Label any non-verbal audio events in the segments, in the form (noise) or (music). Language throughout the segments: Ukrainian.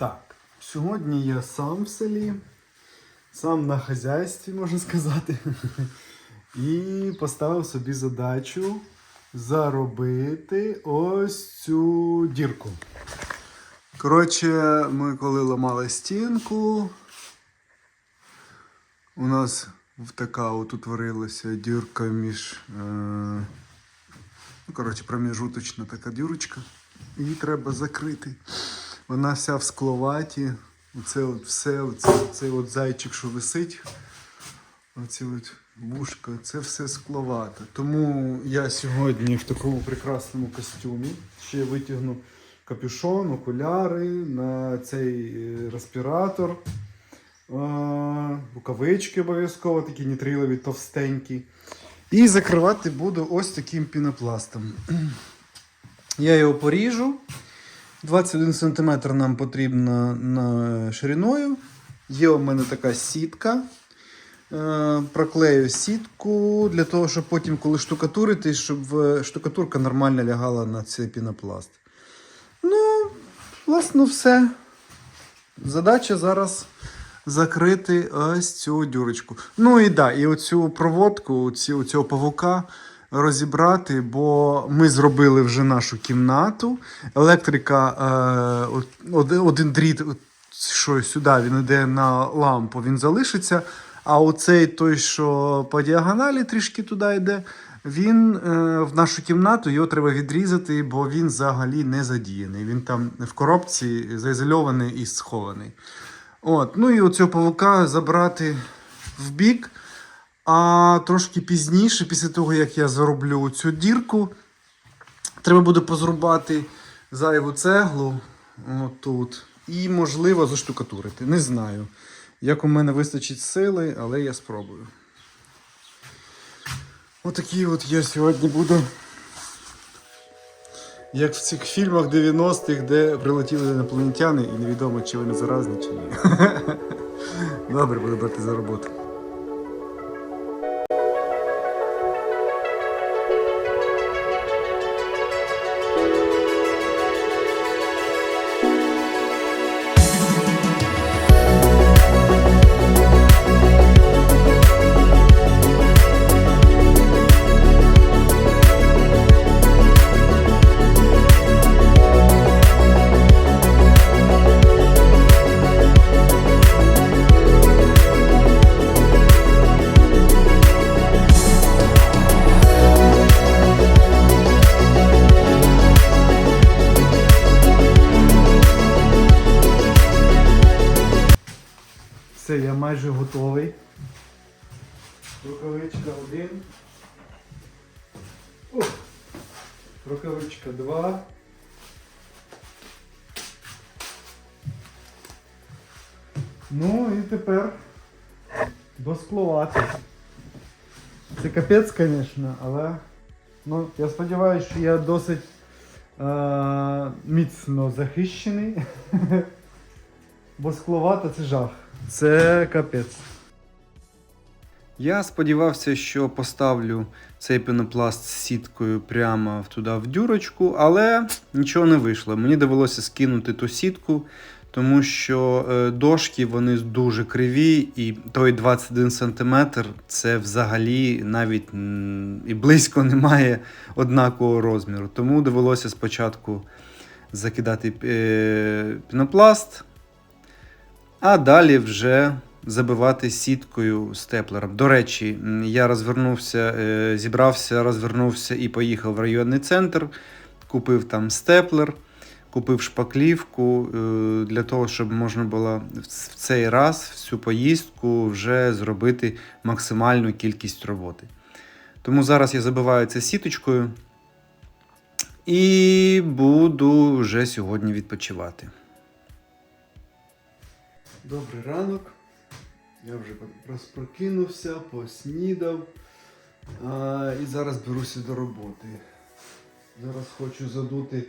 Так, сьогодні я сам в селі, сам на хазяйстві, можна сказати. І поставив собі задачу заробити ось цю дірку. Коротше, ми коли ламали стінку, у нас така от утворилася дірка між. Е, ну, коротше, проміжуточна така дірочка. Її треба закрити. Вона вся в скловаті. Оце от все, оце, цей от зайчик, що висить. Оці от вушка, це все скловате. Тому я сьогодні в такому прекрасному костюмі ще витягну капюшон, окуляри на цей е, респіратор. Рукавички обов'язково, такі нітрилові, товстенькі. І закривати буду ось таким пінопластом. (clears throat) Я його поріжу. 21 см нам потрібно на шириною. Є у мене така сітка. Е, Проклею сітку для того, щоб потім, коли штукатурити, щоб е, штукатурка нормально лягала на цей пінопласт. Ну, власне, все. Задача зараз закрити ось цю дюрочку. Ну і да, і оцю проводку, цю, цього павука розібрати, бо ми зробили вже нашу кімнату. Електрика, е, один, дріт, що сюди він йде на лампу, він залишиться. А оцей той, що по діагоналі трішки туди йде, він е, в нашу кімнату його треба відрізати, бо він взагалі не задіяний. Він там в коробці заізольований і схований. От, ну і оцього павука забрати в бік. А трошки пізніше, після того, як я зароблю цю дірку, треба буде позрубати зайву цеглу отут. І, можливо, заштукатурити. Не знаю, як у мене вистачить сили, але я спробую. Отакий от я сьогодні буду. Як в цих фільмах 90-х, де прилетіли інопланетяни і невідомо, чи вони заразні, чи ні. (laughs) Добре, буду брати за роботу. Рукавичка один. Рукавичка два. Ну і тепер досклувати. Це капець, звісно, але ну, я сподіваюся, що я досить е- міцно захищений. (laughs) Бо скловата це жах. Це капець. Я сподівався, що поставлю цей пінопласт з сіткою прямо туди в дюрочку, але нічого не вийшло. Мені довелося скинути ту сітку, тому що е, дошки вони дуже криві, і той 21 см це взагалі навіть і близько (laughs) немає однакового розміру. Тому довелося спочатку закидати е, пінопласт, а далі вже забивати сіткою степлером. До речі, я розвернувся, е, зібрався, розвернувся і поїхав в районний центр, купив там степлер, купив шпаклівку е, для того, щоб можна було в цей раз, всю поїздку, вже зробити максимальну кількість роботи. Тому зараз я забиваю це сіточкою і буду вже сьогодні відпочивати. Добрий ранок. Я вже розпрокинувся, поснідав. А, і зараз беруся до роботи. Зараз хочу задути,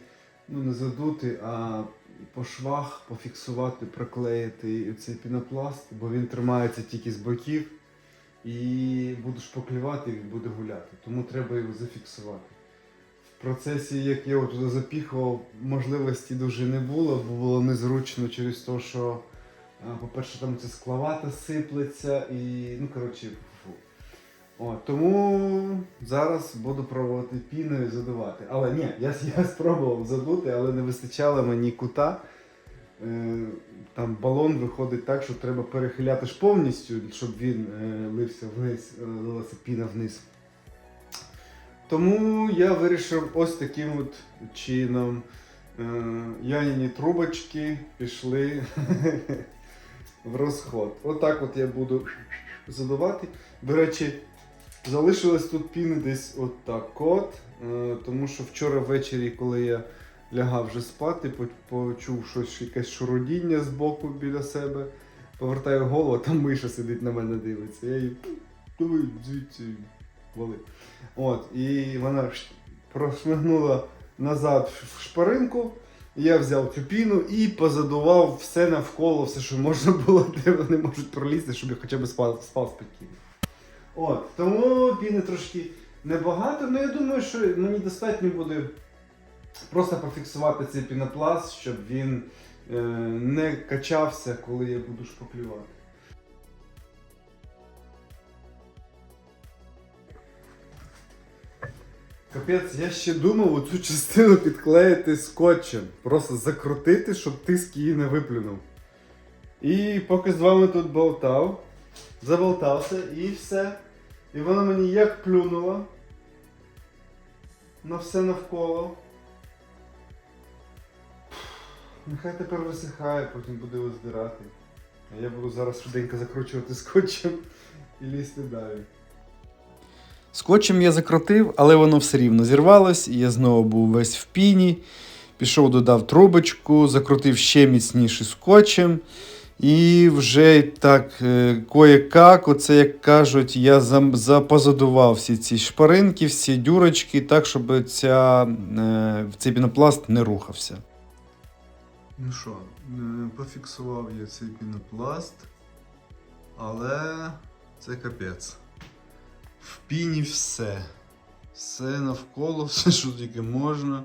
ну не задути, а по швах пофіксувати, проклеїти цей пінопласт, бо він тримається тільки з боків. І буду шпаклювати, він буде гуляти. Тому треба його зафіксувати. В процесі, як я туди запіхував, можливості дуже не було, бо було незручно через те, що, по-перше, там ця склавата сиплеться і, ну, коротше, фу. О, тому зараз буду пробувати піною задувати. Але ні, я, я спробував задути, але не вистачало мені кута. Е, там балон виходить так, що треба перехиляти ж повністю, щоб він е, лився вниз, е, лилася піна вниз. Тому я вирішив ось таким от чином. Е, Яніні трубочки пішли (laughs) в розход. Отак от я буду задувати. До речі, залишилось тут піни десь от так от. Е, Тому що вчора ввечері, коли я лягав вже спати, почув щось, якесь шуродіння з боку біля себе. Повертаю голову, а там миша сидить на мене дивиться. Я її звідси вали. От, і вона прошмигнула назад в шпаринку. Я взяв цю піну і позадував все навколо, все, що можна було, де вони можуть пролізти, щоб я хоча б спав, спав спокійно. От, тому піни трошки небагато, але я думаю, що мені достатньо буде просто пофіксувати цей пінопласт, щоб він е, не качався, коли я буду шпаклювати. Капець, я ще думав оцю частину підклеїти скотчем. Просто закрутити, щоб тиск її не виплюнув. І поки з вами тут болтав, заболтався і все. І вона мені як плюнула на все навколо. Нехай тепер висихає, потім буде його здирати. А я буду зараз швиденько закручувати скотчем і лізти далі. Скотчем я закрутив, але воно все рівно зірвалось, і я знову був весь в піні. Пішов, додав трубочку, закрутив ще міцніше скотчем. І вже так е, кое-как, оце як кажуть, я запозадував всі ці шпаринки, всі дюрочки, так, щоб ця, е, цей пінопласт не рухався. Ну що, е, пофіксував я цей пінопласт, але це капець. В піні все. Все навколо, (laughs) все, що тільки можна.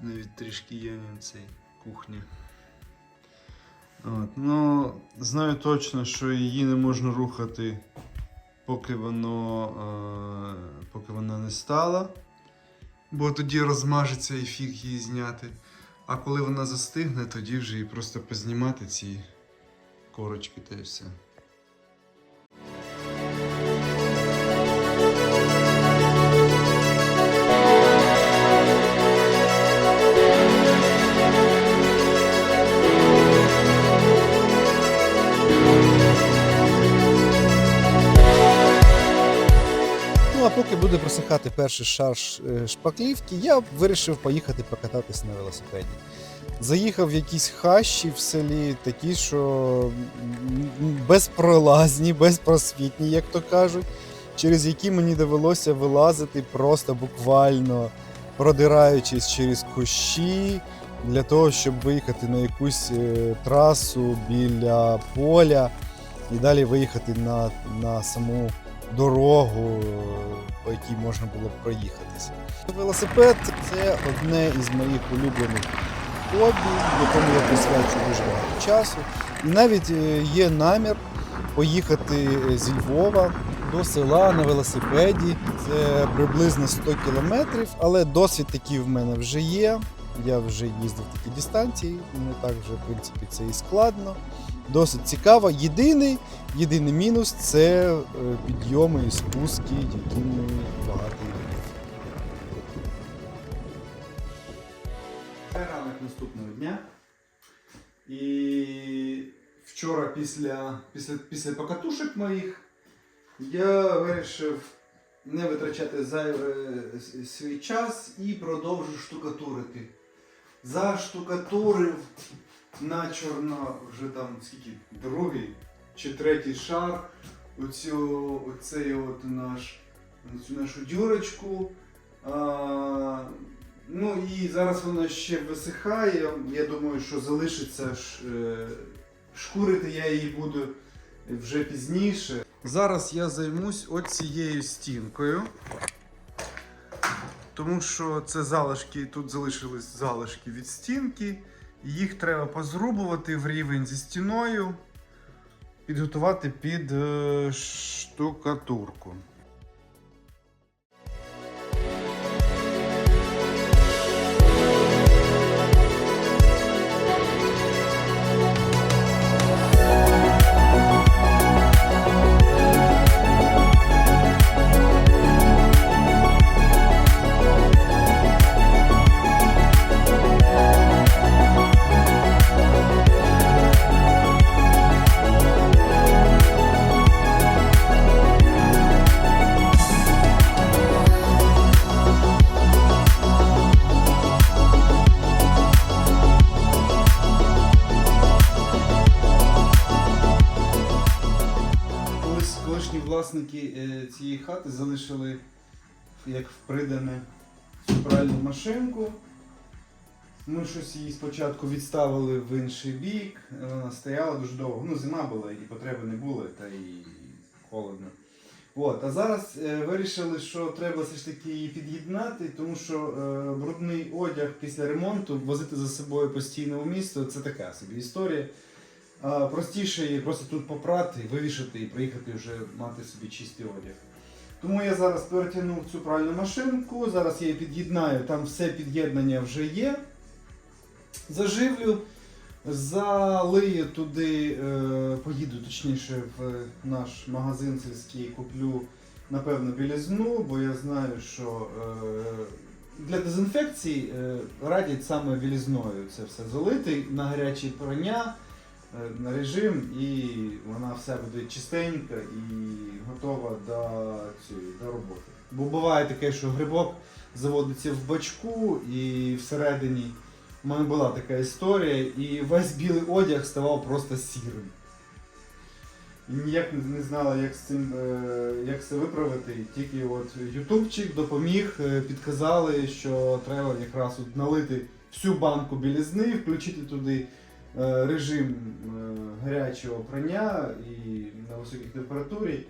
Навіть трішки є на цій кухні. От, ну, знаю точно, що її не можна рухати, поки воно, е, поки вона не стала. Бо тоді розмажеться і фіг її зняти. А коли вона застигне, тоді вже і просто познімати ці корочки та й все. А поки буде просихати перший шар е, шпаклівки, я вирішив поїхати покататись на велосипеді. Заїхав в якісь хащі в селі, такі, що безпролазні, безпросвітні, як то кажуть, через які мені довелося вилазити просто буквально продираючись через кущі для того, щоб виїхати на якусь е, трасу біля поля і далі виїхати на, на саму дорогу, по якій можна було б проїхатися. Велосипед це одне із моїх улюблених хобі, якому я присвячую дуже багато часу. І навіть е, є намір поїхати е, зі Львова до села на велосипеді. Це приблизно 100 кілометрів, але досвід такий в мене вже є. Я вже їздив такі дистанції, не так вже в принципі це і складно. Досить цікаво. Єдиний Єдиний мінус це е, підйоми і спуски, якими багато. Ранок наступного дня. І вчора після, після, після покатушок моїх я вирішив не витрачати зайве свій час і продовжу штукатурити. Заштукатурив на чорно вже там скільки другий чи третій шар. Оцю, оцей от наш, цю нашу дюрочку. А, ну і зараз воно ще висихає. Я думаю, що залишиться е, шкурити я її буду вже пізніше. Зараз я займусь оцією стінкою. тому що це залишки, тут залишились залишки від стінки. Їх треба позрубувати в рівень зі стіною, підготувати під е, штукатурку. Як впридане пральну машинку. Ми щось її спочатку відставили в інший бік, вона стояла дуже довго. Ну, зима була і потреби не було, та і холодно. От, а зараз е, вирішили, що треба все ж таки її під'єднати, тому що е, брудний одяг після ремонту возити за собою постійно у місто це така собі історія. А, простіше її просто тут попрати, вивішати і приїхати вже мати собі чистий одяг. Тому я зараз перетягнув цю пральну машинку, зараз я її під'єднаю, там все під'єднання вже є. Заживлю, залию туди, е, поїду точніше в наш магазин сільський, куплю напевно білізну, бо я знаю, що е, для дезінфекції е, радять саме білізною це все залити на гарячі прання на режим, і вона вся буде чистенька і готова до, цієї, до роботи. Бо буває таке, що грибок заводиться в бачку і всередині. У мене була така історія, і весь білий одяг ставав просто сірим. І ніяк не, знала, як з цим е, як це виправити. Тільки от ютубчик допоміг, е, підказали, що треба якраз от налити всю банку білізни, включити туди е, режим гарячого прання і на високій температурі,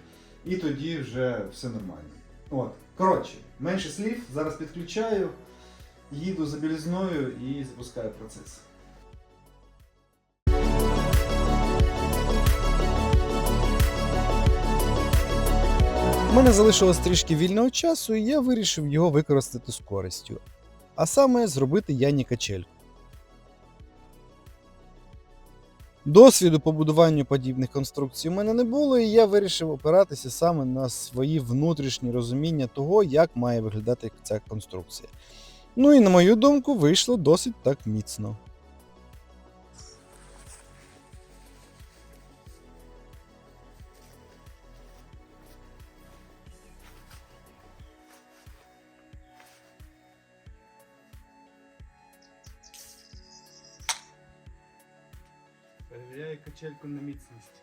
і тоді вже все нормально. От. Коротше, менше слів, зараз підключаю, їду за білізною і запускаю процес. У мене залишилось трішки вільного часу, і я вирішив його використати з користю. А саме зробити Яні качельку. Досвіду по будуванню подібних конструкцій у мене не було, і я вирішив опиратися саме на свої внутрішні розуміння того, як має виглядати ця конструкція. Ну і на мою думку, вийшло досить так міцно. Перевіряю качельку на міцність.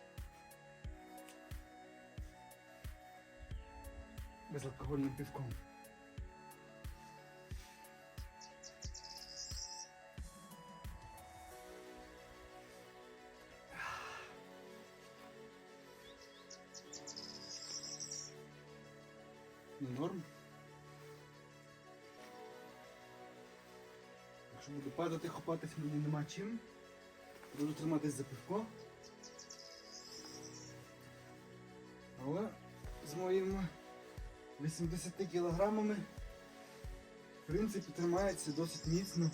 Безалкогольним півком. Норм. Якщо буду падати, хопатись мені нема чим. Буду триматись за пивко. Але з моїми 80 кілограмами в принципі тримається досить міцно.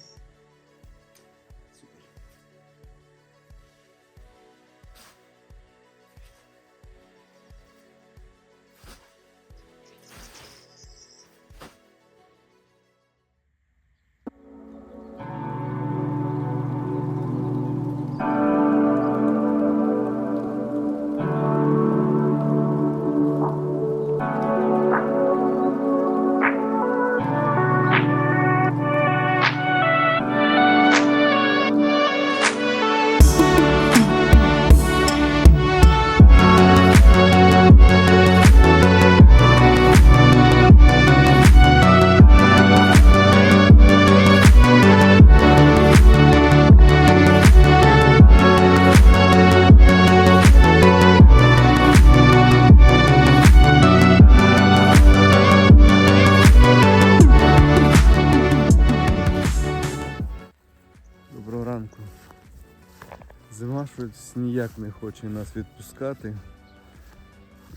Ніяк не хоче нас відпускати.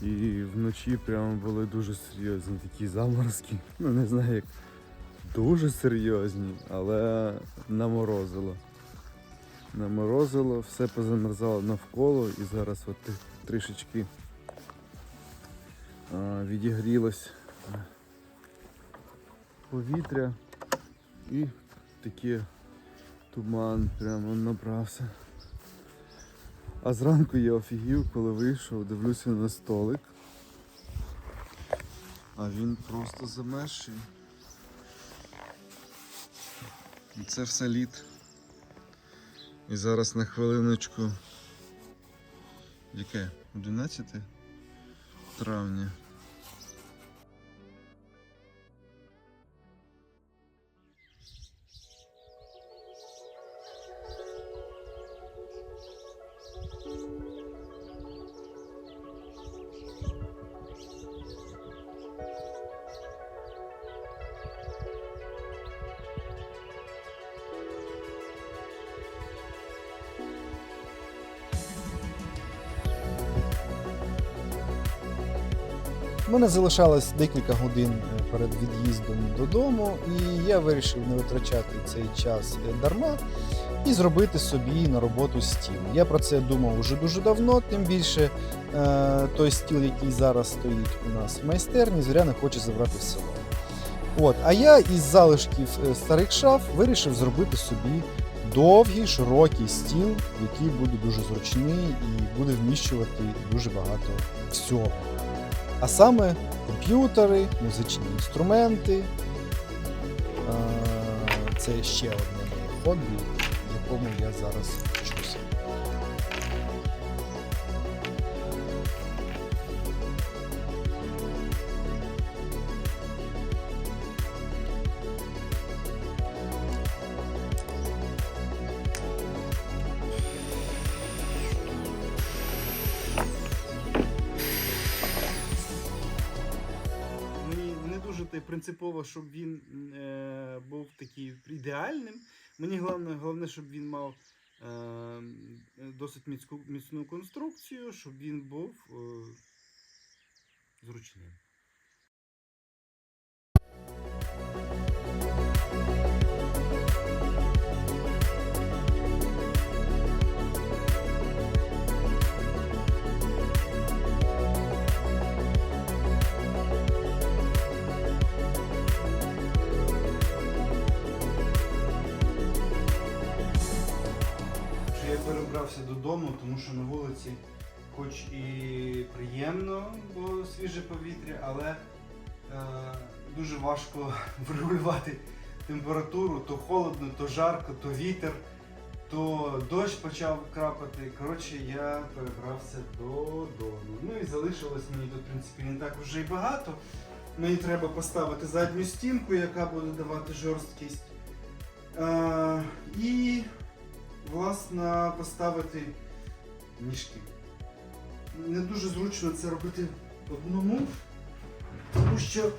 І вночі прямо були дуже серйозні такі заморозки. Ну не знаю як дуже серйозні, але наморозило. Наморозило, все позамерзало навколо і зараз от трішечки відігрілось повітря і такий туман прямо набрався. А зранку я офігів, коли вийшов, дивлюся на столик. А він просто замерзший. І це все лід. І зараз на хвилиночку. Яке? 11 травня. Мене залишалось декілька годин е, перед від'їздом додому, і я вирішив не витрачати цей час е, дарма і зробити собі на роботу стіл. Я про це думав уже дуже давно, тим більше е, той стіл, який зараз стоїть у нас в майстерні, Зоряна хоче забрати в село. От, а я із залишків старих шаф вирішив зробити собі довгий, широкий стіл, який буде дуже зручний і буде вміщувати дуже багато всього а саме комп'ютери, музичні інструменти. Це ще одне моє хобі, в якому я зараз принципово, щоб він е, був такий ідеальним. Мені головне, головне, щоб він мав е, досить міцку, міцну конструкцію, щоб він був е, зручним. Додому, тому що на вулиці, хоч і приємно, бо свіже повітря, але е, дуже важко (laughs) врегулювати температуру, то холодно, то жарко, то вітер, то дощ почав крапати. Коротше, я перебрався додому. Ну і залишилось мені тут, в принципі, не так вже й багато. Мені треба поставити задню стінку, яка буде давати жорсткість. Е, і власне, поставити ніжки. Не дуже зручно це робити одному, тому що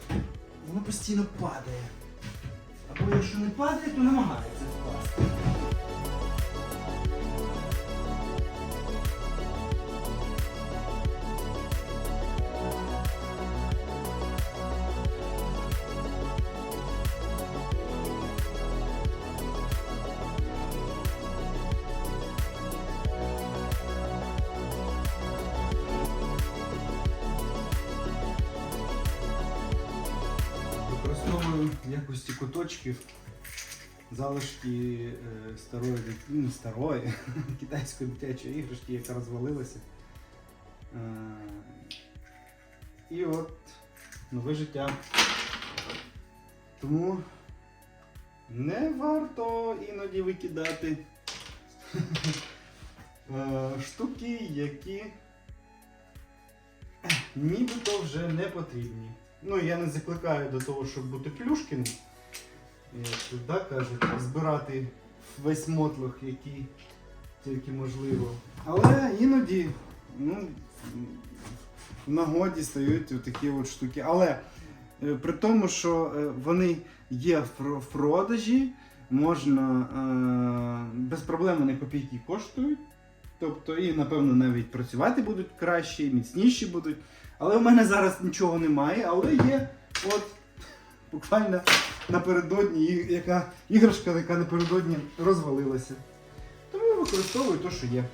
воно постійно падає. Або якщо не падає, то намагається впасти. Якості куточків залишки е, старої, ну, не старої, (laughs) китайської дитячої іграшки, яка розвалилася. Е, і от нове життя. Тому не варто іноді викидати (laughs) е, штуки, які нібито вже не потрібні. Ну, я не закликаю до того, щоб бути плюшкіним. Як тут, кажуть, збирати весь мотлох, який тільки можливо. Але іноді, ну, в нагоді стають такі от штуки. Але е, при тому, що е, вони є в продажі, можна е, без проблем вони копійки коштують. Тобто, і, напевно, навіть працювати будуть краще, міцніші будуть. Але в мене зараз нічого немає, але є от буквально напередодні яка іграшка, яка напередодні розвалилася. Тому використовую те, що є.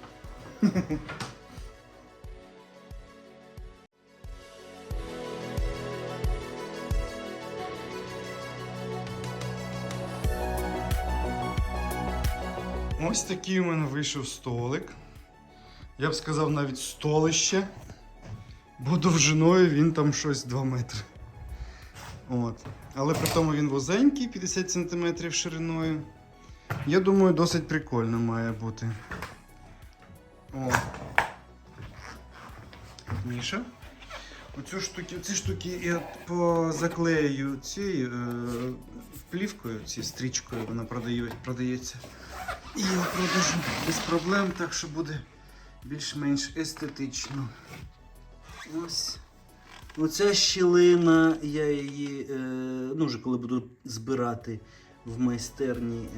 (laughs) Ось такий у мене вийшов столик. Я б сказав навіть столище. Бо довжиною він там щось 2 метри. От. Але при тому він вузенький, 50 см шириною. Я думаю, досить прикольно має бути. О. Міша. Оцю штуки, ці штуки я позаклею цією е, плівкою, ці стрічкою, вона продає, продається. І я продажу без проблем, так що буде більш-менш естетично. Ось. Оця щілина, я її, е, ну вже коли буду збирати в майстерні, е,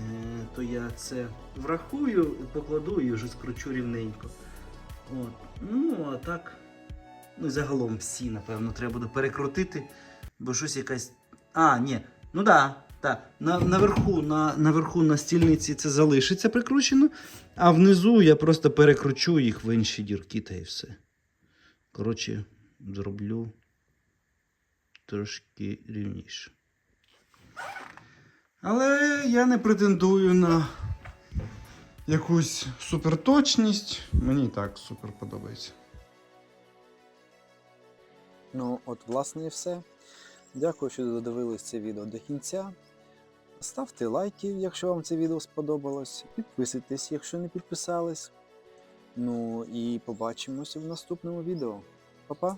то я це врахую, покладу і вже скручу рівненько. От. Ну, а так. Ну загалом всі, напевно, треба буде перекрутити, бо щось якась. А, ні. Ну да, так. На, наверху, на, наверху на стільниці це залишиться прикручено, а внизу я просто перекручу їх в інші дірки та і все. Коротше, зроблю трошки рівніше. Але я не претендую на якусь суперточність. Мені і так супер подобається. Ну, от, власне, і все. Дякую, що додивились це відео до кінця. Ставте лайки, якщо вам це відео сподобалось. Підписуйтесь, якщо не підписались. Ну і побачимося в наступному відео. Па-па!